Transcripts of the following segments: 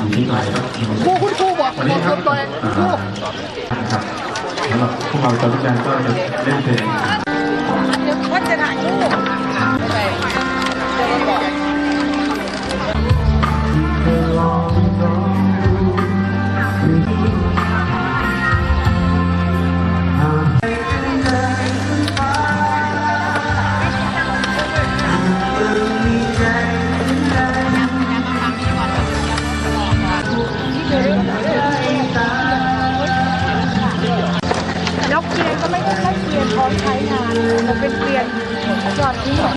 ครับอยู่ที่ไหนครับครูคุณครูบอกวันบนี้อกคครับนตัวเองครูครับสำหรับพวกเราตอนวิจารณ์ก็จะเล่นเพลงเดี๋ยวว่าจะถ่ายรูป มใช้งานมันเป็นเกลียนจอดทิ้งของ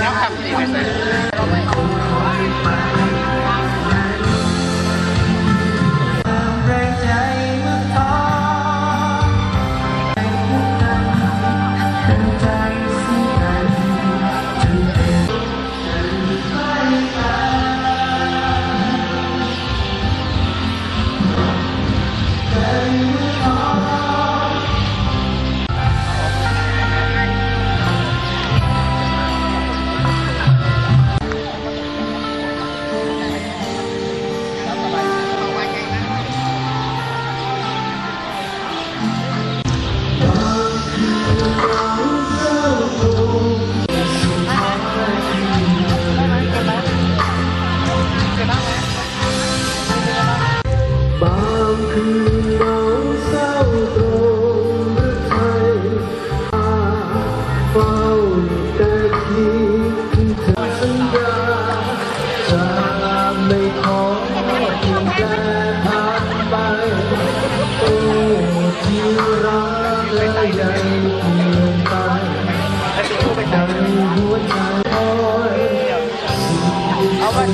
แล้วขับสีไปเลย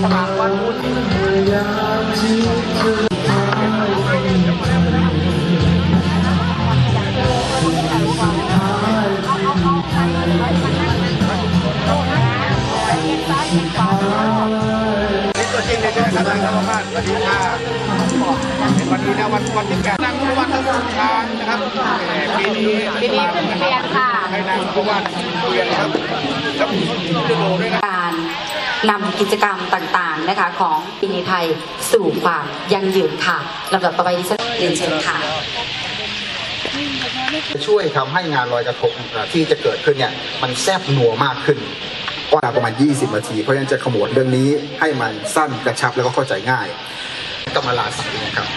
สมัครวันพุธยามที่เธอนี่ตัวจริงเลยนะครับทานกรรมการสวัสดีค่ะเป็นวันนี้นะวันวันที่แปดนางทุกวันทั้งสุดท้ายนะครับปีนี้ปีนี้ขึ้นเรียนค่ะ นางทุกวันเรียนครับแล้วมียูโรด้วยนะการนำกิจกรรมต่างๆนะคะของปีนไทยสู่ความยั่งยืนค่ะลำดับต่อไปดิฉันเรียนเชิญค่ะ ช่วยทำให้งานลอยกระทงที่จะเกิดขึ้นเนี่ยมันแซบนัวมากขึ้นว่าประมาณ 20 นาที เพราะฉะนั้นจะขมวดเรื่องนี้ให้มันสั้นกระชับแล้วก็เข้าใจง่ายกรรมลาสัยนะครับ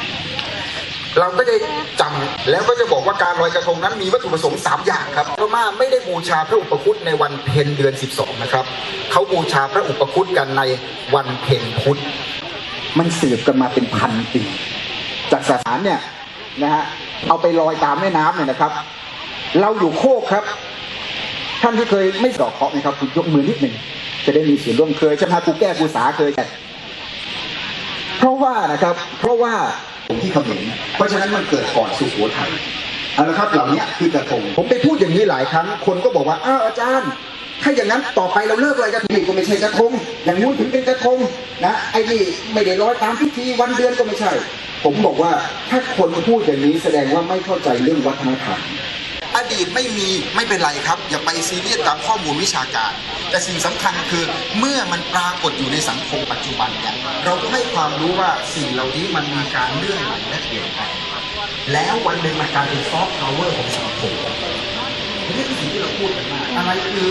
เราก็จะจำแล้วก็จะบอกว่าการลอยกระทงนั้นมีวัตถุประสงค์ 3 อย่างครับพม่าไม่ได้บูชาพระอุปคุตในวันเพ็ญเดือน 12 นะครับเขาบูชาพระอุปคุตกันในวันเพ็ญพุธมันสืบกันมาเป็นพันปีจากสถานเนี่ยนะฮะเอาไปลอยตามแม่น้ำเนี่ยนะครับ เราอยู่โคกครับ ท่านที่เคยไม่สอบเคาะนะครับคุณยกมือนิดหนึ่งจะได้มีส่วนร่วมเคยใช่ไหมกูแก้กูสาเคยแต่เพราะว่านะครับ เพราะว่า ที่เขาเห็นเพราะฉะนั้นมันเกิดก่อนสุโขทัยเอาละครับเหล่านี้คือกระทงผมไปพูดอย่างนี้หลายครั้งคนก็บอกว่าอ้าวอาจารย์ ถ้าอย่างนั้นต่อไปเราเลิกเลยกระทงนี่ก็ไม่ใช่กระทงอย่างนู้นถึงเป็นกระทงนะไอ้นี่ไม่ได้ลอยตามพิธีวันเดือนก็ไม่ใช่ ผมบอกว่าถ้าคนพูดอย่างนี้แสดงว่าไม่เข้าใจเรื่องวัฒนธรรม ดีตไม่มีไม่เป็นไรครับ อย่าไปซีเรียสตามข้อมูลวิชาการ แต่สิ่งสำคัญคือเมื่อมันปรากฏอยู่ในสังคมปัจจุบันเนี่ยเราก็ให้ความรู้ว่าสิ่งเหล่านี้มันมีการเลื่อนไหลและเปลี่ยนแปลงแล้ววันหนึ่งมันกลายเป็นซอฟต์พาวเวอร์ของสังคม นี่คือสิ่งที่เราพูดกันมาอะไรคือ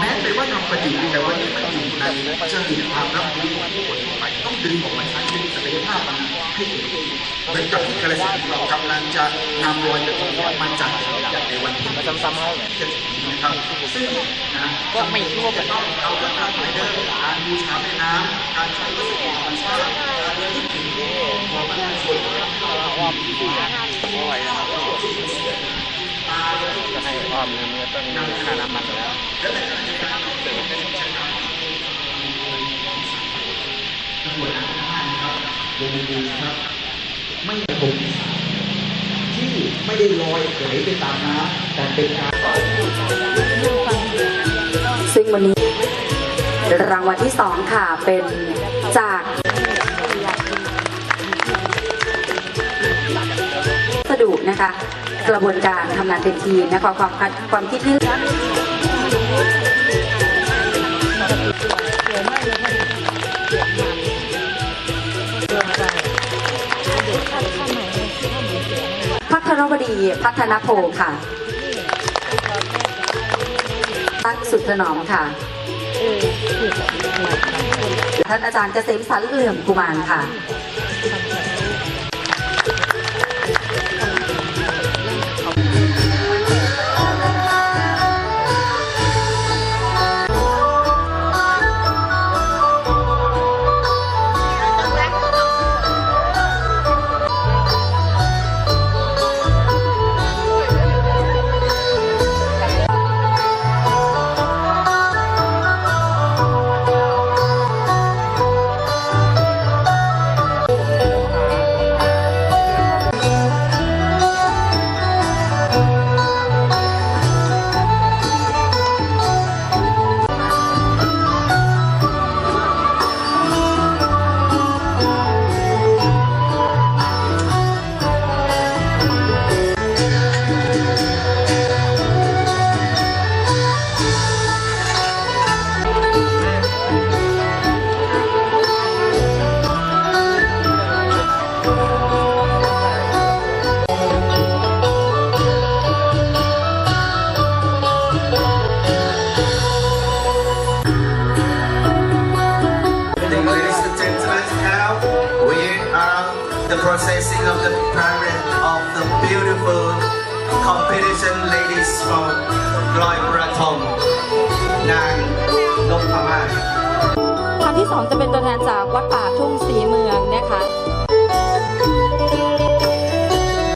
แม้แต่ว่าทำประดิษฐ์แต่วันนี้มันอยู่ในจริตความรับรู้ของผู้คนทั่วไปต้องดึงออกมาใช้ดึงศักยภาพมันให้เกิดขึ้นเหมือนกับที่กระแสเรากำลังจะนำรอยกระทงนี่ยมาจัดอย่างในวันที่ซ้ำๆให้จะถึงนะครับซึ่งนะก็ไม่คิดว่าจะต้องเอาเรื่องการไหลเดินการบูชาแม่น้ำการใช้วัสดุธรรมชาติการนึกถึงของประชาชนว่าปีนี้ไม่ไหวนะครับจะ ให้ความเนื้อต้นค่าน้ำมันแล้ววงดีครับ ไม่ใช่ผมที่ไม่ได้ลอยไหลไปตามน้ำแต่เป็นการซึ่งวันนี้ รางวัลที่สองค่ะเป็นจากวัสดุนะคะ กระบวนการทำงานเป็นทีมนะคะความความคิดที่พัทรวดีพัฒนโพค่ะตักสุดถนอมค่ะ ท่านอาจารย์เกษมสันเหลื่อมกุมารค่ะ ที่สองจะเป็นตัวแทนจากวัดป่าทุ่งสีเมืองนะคะ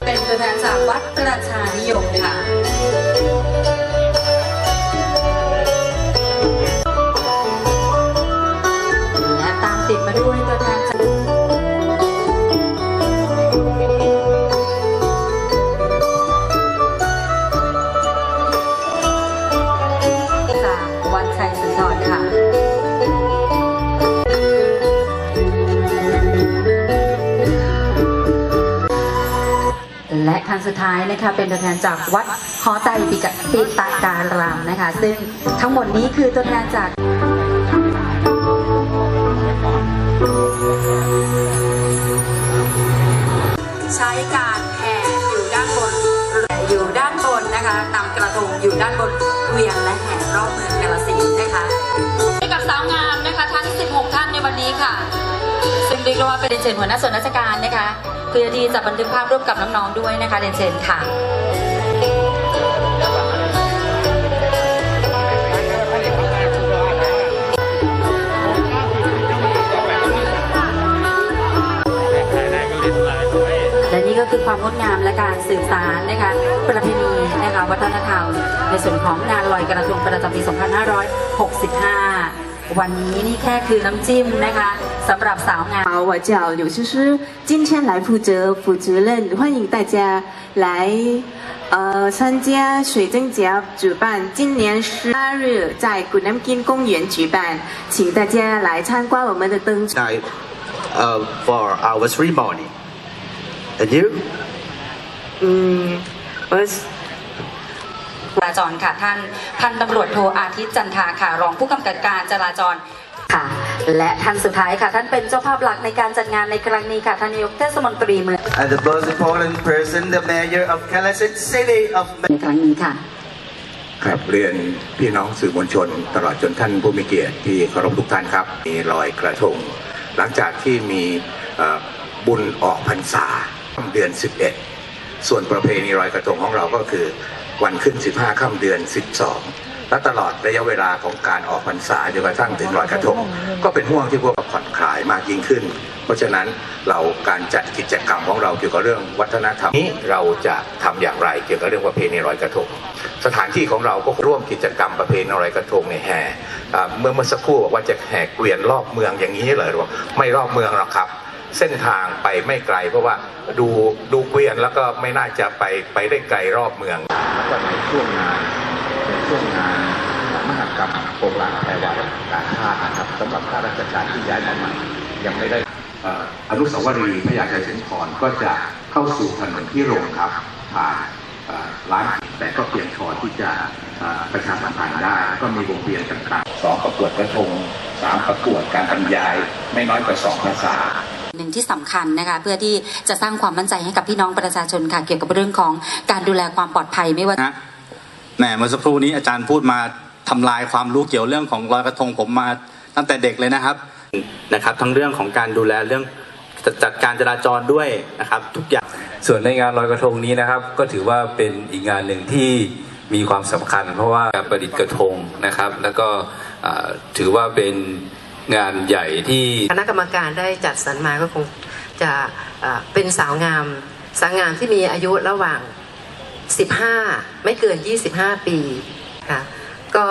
เป็นตัวแทนจากวัดประชานิยมค่ะ และครั้งสุดท้ายนะคะเป็นตัวแทนจากวัดหอไตรปิกะปิตาการามนะคะ ซึ่งทั้งหมดนี้คือตัวแทนจากใช้การแห่อยู่ด้านบนอยู่ด้านบนนะคะนำกระทงอยู่ด้านบนเวียงและแห่รอบเมืองกาลสินธุ์นะคะให้กับสาวงามนะคะทั้ง 16 ท่านในวันนี้ค่ะ ซึ่งเรียกว่าเป็นเรียนเชิญหัวหน้าส่วนราชการนะคะเพื่อที่จะบันทึกภาพร่วมกับน้องๆด้วยนะคะเรียนเชิญค่ะและนี่ก็คือความงดงามและการสืบสารนะคะประเพณีนะคะวัฒนธรรมในส่วนของงานลอยกระทงประจำปี 2565 วันนี้นี่แค่คือน้ำจิ้มนะคะสำหรับสาวงาม 好，我叫柳诗诗，今天来负责负责任，欢迎大家来呃参加水晶节主办，今年十八日在古南金公园举办，请大家来参观我们的灯。 Night uh, for our ceremony. And you? 嗯，我 จ ราจรค่ะท่านพันตำรวจโทอาทิตย์จันทาค่ะรองผู้กำกับการจราจรค่ะ และท่านสุดท้ายค่ะท่านเป็นเจ้าภาพหลักในการจัดงานในครั้งนี้ค่ะท่านนายกเทศมนตรีเมือง And the most important person, the mayor of Kalasit City of ในครั้งนี้ค่ะครับเรียนพี่น้องสื่อมวลชน ตลอดจนท่านผู้มีเกียรติที่เคารพทุกท่านครับ มีลอยกระทง หลังจากที่มีเอ่อบุญออกพรรษาเดือน 11 ส่วนประเพณีลอยกระทงของเราก็คือ วันขึ้น 15 ค่ำเดือน 12 และตลอดระยะเวลาของการออกพรรษาจนกระทั่งถึงลอยกระทงก็เป็นห่วงที่พวกเราผ่อนคลายมากยิ่งขึ้น เพราะฉะนั้นเราการจัดกิจกรรมของเราเกี่ยวกับเรื่องวัฒนธรรมนี้เราจะทำอย่างไรเกี่ยวกับเรื่องประเพณีลอยกระทง สถานที่ของเราก็ร่วมกิจกรรมประเพณีลอยกระทงในแห่เมื่อเมื่อสักครู่บอกว่าจะแห่เกวียนรอบเมืองอย่างนี้เลยหรือว่าไม่รอบเมืองหรอกครับ เส้นทางไปไม่ไกล เพราะว่าดูดูเกวียนแล้วก็ไม่น่าจะไปไปได้ไกลรอบเมือง แล้วก็ในช่วงงานในช่วงงานมหกรรมโบราณแพรวาการชาติครับสำหรับข้าราชการที่ย้ายมาใหม่ยังไม่ได้อนุสาวรีย์พระยาชัยสิงห์ก็จะเข้าสู่ถนนพิรมครับผ่านร้านแต่ก็เพียงพอที่จะประชาสัมพันธ์ได้ ก็มีวงเวียนต่างๆสองประกวดกระทงสามประกวดการบรรยาย ไม่น้อยกว่าสองภาษา หนึ่งที่สำคัญนะคะ เพื่อที่จะสร้างความมั่นใจให้กับพี่น้องประชาชนค่ะเกี่ยวกับเรื่องของการดูแลความปลอดภัยไม่ว่านะแหมเมื่อสักครู่นี้อาจารย์พูดมาทำลายความรู้เกี่ยวเรื่องของลอยกระทงผมมาตั้งแต่เด็กเลยนะครับนะครับ ทั้งเรื่องของการดูแลเรื่องจัดจัดการจราจรด้วยนะครับทุกอย่างส่วนในงานลอยกระทงนี้นะครับ ก็ถือว่าเป็นอีกงานหนึ่งที่มีความสำคัญ เพราะว่าการประดิษฐ์กระทงนะครับ แล้วก็อ่าถือว่าเป็น งานใหญ่ที่คณะกรรมการได้จัดสรรมาก็คงจะเอ่อเป็นสาวงาม สาวงามที่มีอายุระหว่าง 15 ไม่เกิน 25 ปีค่ะก็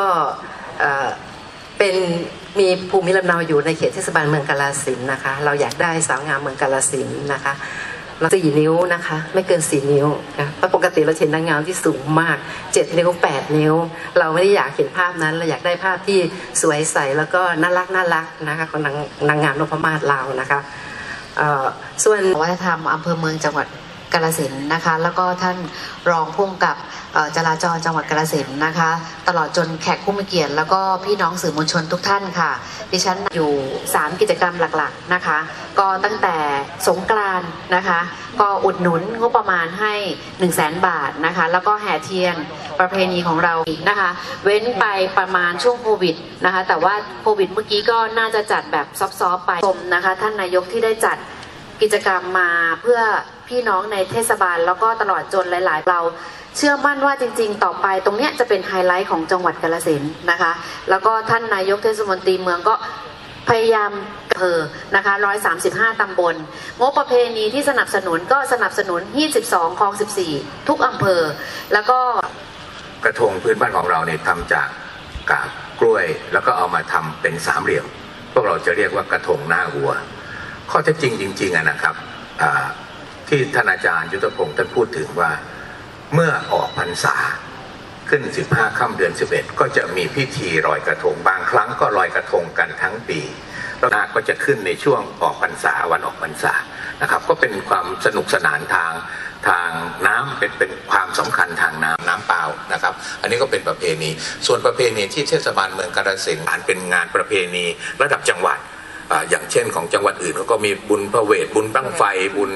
เป็นมีภูมิลำเนาอยู่ในเขตเทศบาลเมืองกาลสินนะคะ เราอยากได้สาวงามเมืองกาลสินนะคะ เราสี่นิ้วนะคะ ไม่เกินสี่นิ้วนะปกติเราเห็นนางงามที่สูงมากเจ็ดนิ้วแปดนิ้ว เราไม่ได้อยากเห็นภาพนั้น เราอยากได้ภาพที่สวยใสแล้วก็น่ารักน่ารักนะคะของนางนางงามนพมาศเรานะคะส่วนวัฒนธรรมอำเภอเมืองจังหวัด กาฬสินนะคะ แล้วก็ท่านรองผู้กำกับจราจรจังหวัดกาฬสินนะคะ ตลอดจนแขกผู้มีเกียรติ แล้วก็พี่น้องสื่อมวลชนทุกท่านค่ะ ดิฉันอยู่ 3 กิจกรรมหลักๆนะคะ ก็ตั้งแต่สงกรานนะคะ ก็อุดหนุนงบประมาณให้ 1 0 0 0 0แบาทนะคะ แล้วก็แห่เทียนประเพณีของเรานะคะ เว้นไปประมาณช่วงโควิดนะคะ แต่ว่าโควิดเมื่อกี้ก็น่าจะจัดแบบซอฟๆไปชมนะคะ ท่านนายกที่ได้จัดกิจกรรมมาเพื่อ พี่น้องในเทศบาล แล้วก็ตลอดจนหลาย ๆ เรา เชื่อมั่นว่าจริง ๆ ต่อไปตรงเนี้ยจะเป็นไฮไลท์ของจังหวัดกาฬสินนะคะ แล้วก็ท่านนายกเทศมนตรีเมืองก็พยายามอำเภอนะคะ 135 ตำบล งบประเพณีที่สนับสนุนก็สนับสนุน 22คลอง 14 ทุกอำเภอ แล้วก็กระทงพื้นบ้านของเราเนี่ยทำจากกาบกล้วย แล้วก็เอามาทำเป็นสามเหลี่ยม พวกเราจะเรียกว่ากระทงหน้าวัว ข้อเท็จจริงจริงๆนะครับอ่า ที่ท่านอาจารย์ยุทธพงศ์ท่านพูดถึงว่าเมื่อออกพรรษาขึ้น 15 ค่ำเดือน 11 ก็จะมีพิธีลอยกระทงบางครั้งก็ลอยกระทงกันทั้งปีแล้วนาก็จะขึ้นในช่วงออกพรรษาวันออกพรรษานะครับ ก็เป็นความสนุกสนานทางทางน้ำเป็นเป็นความสำคัญทางน้ำน้ำเปล่านะครับ อันนี้ก็เป็นประเพณี ส่วนประเพณีที่เทศบาลเมืองกาฬสินธุ์อ่านเป็นงานประเพณีระดับจังหวัด อ่าอย่างเช่นของจังหวัดอื่นเขาก็มีบุญพระเวทบุญบั้งไฟบุญ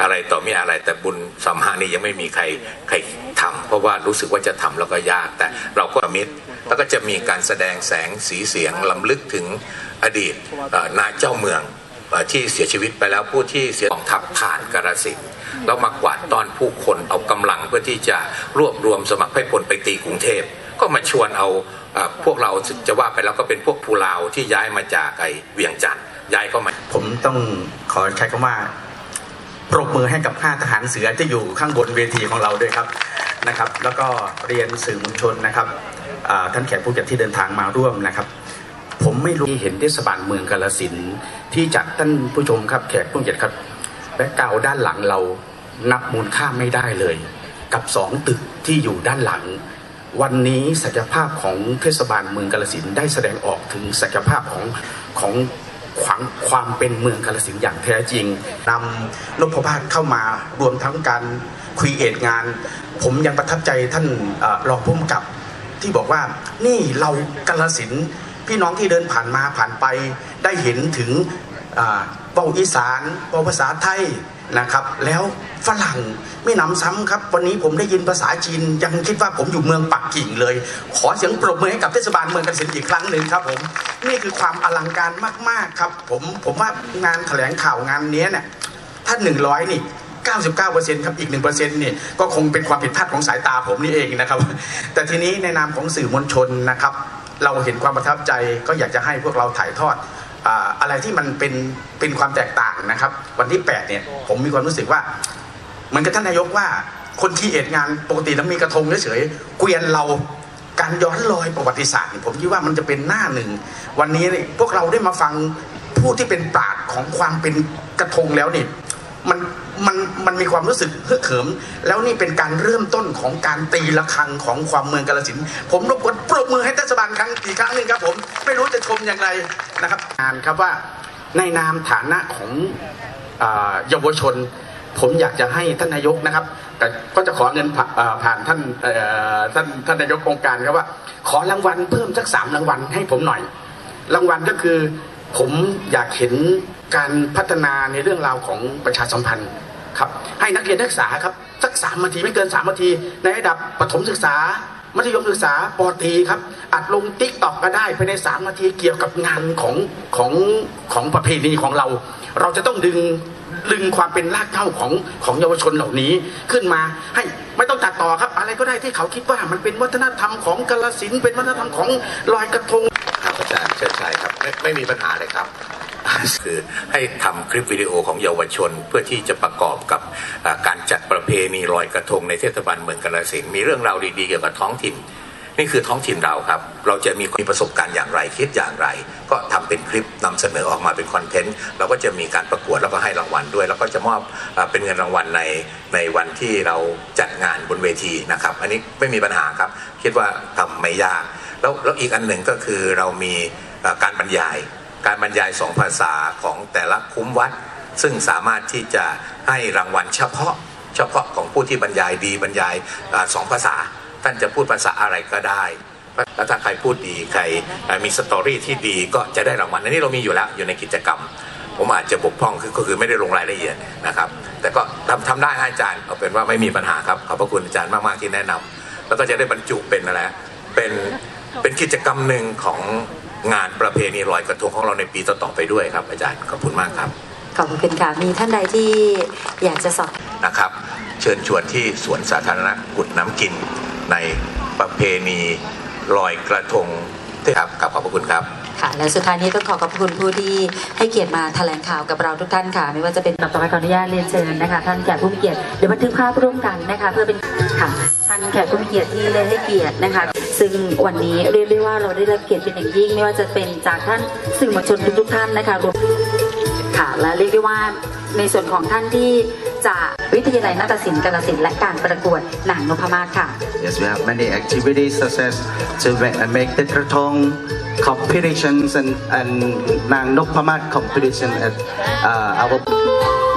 อะไรต่อมีอะไร แต่บุญสัมหานี่ยังไม่มีใครใครทำเพราะว่ารู้สึกว่าจะทำแล้วก็ยากแต่เราก็มิตรแล้วก็จะมีการแสดงแสงสีเสียงลำลึกถึงอดีตนาเจ้าเมือง ที่เสียชีวิตไปแล้วผู้ที่เสียกองทัพผ่านกาฬสินแล้วมากวาดต้อนผู้คนเอากำลังเพื่อที่จะรวบรวมสมัครให้พลไปตีกรุงเทพ ก็มาชวนเอาพวกเราจะว่าไปแล้วก็เป็นพวกภูลาวที่ย้ายมาจากไอเวียงจันทร์ย้ายเข้ามา ผมต้องขอใช้คำว่าปรบมือให้กับห้าทหารเสือที่อยู่ข้างบนเวทีของเราด้วยครับนะครับ แล้วก็เรียนสื่อมวลชนนะครับท่านแขกผู้เกียรติที่เดินทางมาร่วมนะครับ ผมไม่รู้ที่เห็นเทศบาลเมืองกาลสินที่จัดท่านผู้ชมครับแขกผู้เกียรติครับแบ็กกราวด้านหลังเรานับมูลค่าไม่ได้เลย กับสองตึกที่อยู่ด้านหลัง วันนี้ศักยภาพของเทศบาลเมืองกาลสินได้แสดงออกถึงศักยภาพของของความความเป็นเมืองกาลสินอย่างแท้จริงนำนพพาสเข้ามารวมทั้งการคุยเอทงาน ผมยังประทับใจท่านเอ่อรองผู้กำกับที่บอกว่านี่เรากาลสิน พี่น้องที่เดินผ่านมาผ่านไปได้เห็นถึงเป้าอีสานเป้าภาษาไทยนะครับ แล้วฝรั่งไม่นำซ้ำครับ วันนี้ผมได้ยินภาษาจีน ยังคิดว่าผมอยู่เมืองปักกิ่งเลย ขอเสียงปรบมือให้กับเทศบาลเมืองกาฬสินต์อีกครั้งหนึ่งครับผมนี่คือความอลังการมากๆครับผมผมว่างานแถลงข่าวงานนี้เนี่ยถ้าหนึ่งร้อยนี่99%ครับอีก1%นี่ยก็คงเป็นความผิดพลาดของสายตาผมนี่เองนะครับ แต่ทีนี้ในนามของสื่อมวลชนนะครับ เราเห็นความประทับใจก็อยากจะให้พวกเราถ่ายทอดอะไรที่มันเป็นเป็นความแตกต่างนะครับ วันที่8เนี่ยผมมีความรู้สึกว่าเหมือนกับท่านนายกว่า คนที่เอ็ดงานปกติแล้วมีกระทงเฉยๆเกวียนเราการย้อนรอยประวัติศาสตร์ ผมคิดว่ามันจะเป็นหน้าหนึ่ง วันนี้เนี่ยพวกเราได้มาฟังผู้ที่เป็นปราชญ์ของความเป็นกระทงแล้วเนี่ย มันมันมันมีความรู้สึกเฮือกเหิม แล้วนี่เป็นการเริ่มต้นของการตีระฆังของความเมืองกาฬสินธุ์ผมรบกวนปรบมือให้เทศบาลครั้งอีกครั้งหนึ่งครับผมไม่รู้จะชมอย่างไรนะครับงานครับว่าในนามฐานะของเยาวชน ผมอยากจะให้ท่านนายกนะครับ แต่ก็จะขอเงินผ่านท่านท่านท่านนายกองค์การครับว่า ขอรางวัลเพิ่มสักสามรางวัลให้ผมหน่อย รางวัลก็คือผมอยากเห็น การพัฒนาในเรื่องราวของประชาสัมพันธ์ครับให้นักเรียนนักศึกษาครับสักสามนาทีไม่เกินสามนาที ในระดับประถมศึกษา มัธยมศึกษาปตีครับอัดลงติ๊กตอกก็ได้ภายในสามนาทีเกี่ยวกับงานของของของประเพณีของเรา เราจะต้องดึงดึงความเป็นรากเหง้าของของเยาวชนเหล่านี้ขึ้นมาให้ไม่ต้องตัดต่อครับ อะไรก็ได้ที่เขาคิดว่ามันเป็นวัฒนธรรมของกาลสินเป็นวัฒนธรรมของลอยกระทงครับอาจารย์เชิดชัยครับไม่ไม่มีปัญหาเลยครับ คือให้ทำคลิปวิดีโอของเยาวชน เพื่อที่จะประกอบกับการจัดประเพณีลอยกระทงในเทศบาลเมืองกาฬสินมีเรื่องราวดีๆเกี่ยวกับท้องถิ่น นี่คือท้องถิ่นเราครับ เราจะมีมีประสบการณ์อย่างไรคิดอย่างไร ก็ทำเป็นคลิปนำเสนอออกมาเป็นคอนเทนต์เราก็จะมีการประกวดแล้วก็ให้รางวัลด้วย แล้วก็จะมอบเป็นเงินรางวัลในในวันที่เราจัดงานบนเวทีนะครับ อันนี้ไม่มีปัญหาครับ คิดว่าทำไม่ยากแล้วแล้วอีกอันหนึ่งก็คือเรามีการบรรยาย การบรรยายสองภาษาของแต่ละคุ้มวัด ซึ่งสามารถที่จะให้รางวัลเฉพาะเฉพาะของผู้ที่บรรยายดีบรรยายอสองภาษา ท่านจะพูดภาษาอะไรก็ได้แล้วถ้าใครพูดดีใครมีสตอรี่ที่ดีก็จะได้รางวัลอันนี้เรามีอยู่แล้วอยู่ในกิจกรรม ผมอาจจะบกพร่องคือก็คือไม่ได้ลงรายละเอียดนะครับ แต่ก็ทำทำได้อาจารย์เอาเป็นว่าไม่มีปัญหาครับขอบพระคุณอาจารย์มากๆที่แนะนำแล้วก็จะได้บรรจุเป็นอะไรเป็นเป็นกิจกรรมหนึ่งของ งานประเพณีลอยกระทงของเราในปีต่อๆไปด้วยครับ อาจารย์ขอบคุณมากครับขอบคุณค่ะมีท่านใดที่อยากจะสอบนะครับ เชิญชวนที่สวนสาธารณะกุดน้ำกินในประเพณีลอยกระทงครับกับขอบพระคุณครับ ค่ะ และสุดท้ายนี้ต้องขอขอบคุณผู้ที่ให้เกียรติมาแถลงข่าวกับเราทุกท่านค่ะ ไม่ว่าจะเป็นต่อไปขออนุญาตเรียนเชิญนะคะ ท่านแขกผู้มีเกียรติเดี๋ยวบันทึกภาพร่วมกันนะคะ เพื่อเป็นค่ะท่านแขกผู้มีเกียรติที่ได้ให้เกียรตินะคะ ซึ่งวันนี้เรียกได้ว่าเราได้รับเกียรติเป็นอย่างยิ่ง ไม่ว่าจะเป็นจากท่านสื่อมวลชนทุกๆท่านนะคะรวมค่ะและเรียกได้ว่าในส่วนของท่านที่จากวิทยาลัยนาฏศิลป์กาฬสินธุ์และการประกวดหนังนพมาศค่ะ Yes, we have many activities such as to make, uh, make the Kratong competitions and, and Nang Nopamat competition at uh, our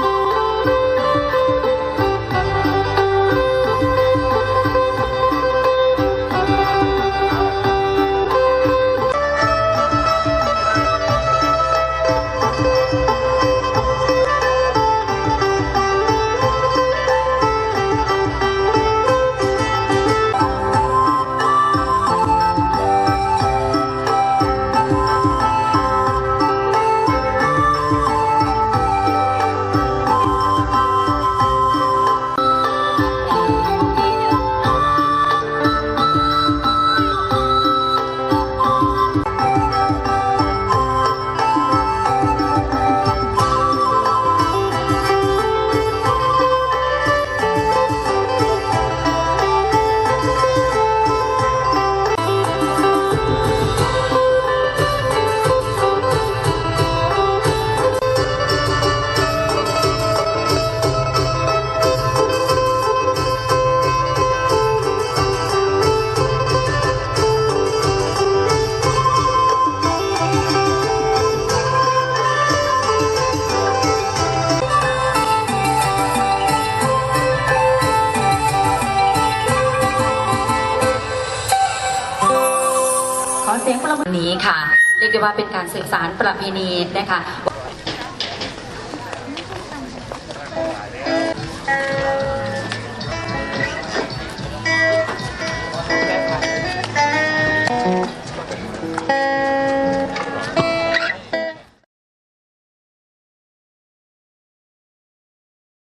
ได้ว่าเป็นการสืบสารประเพณีนะคะ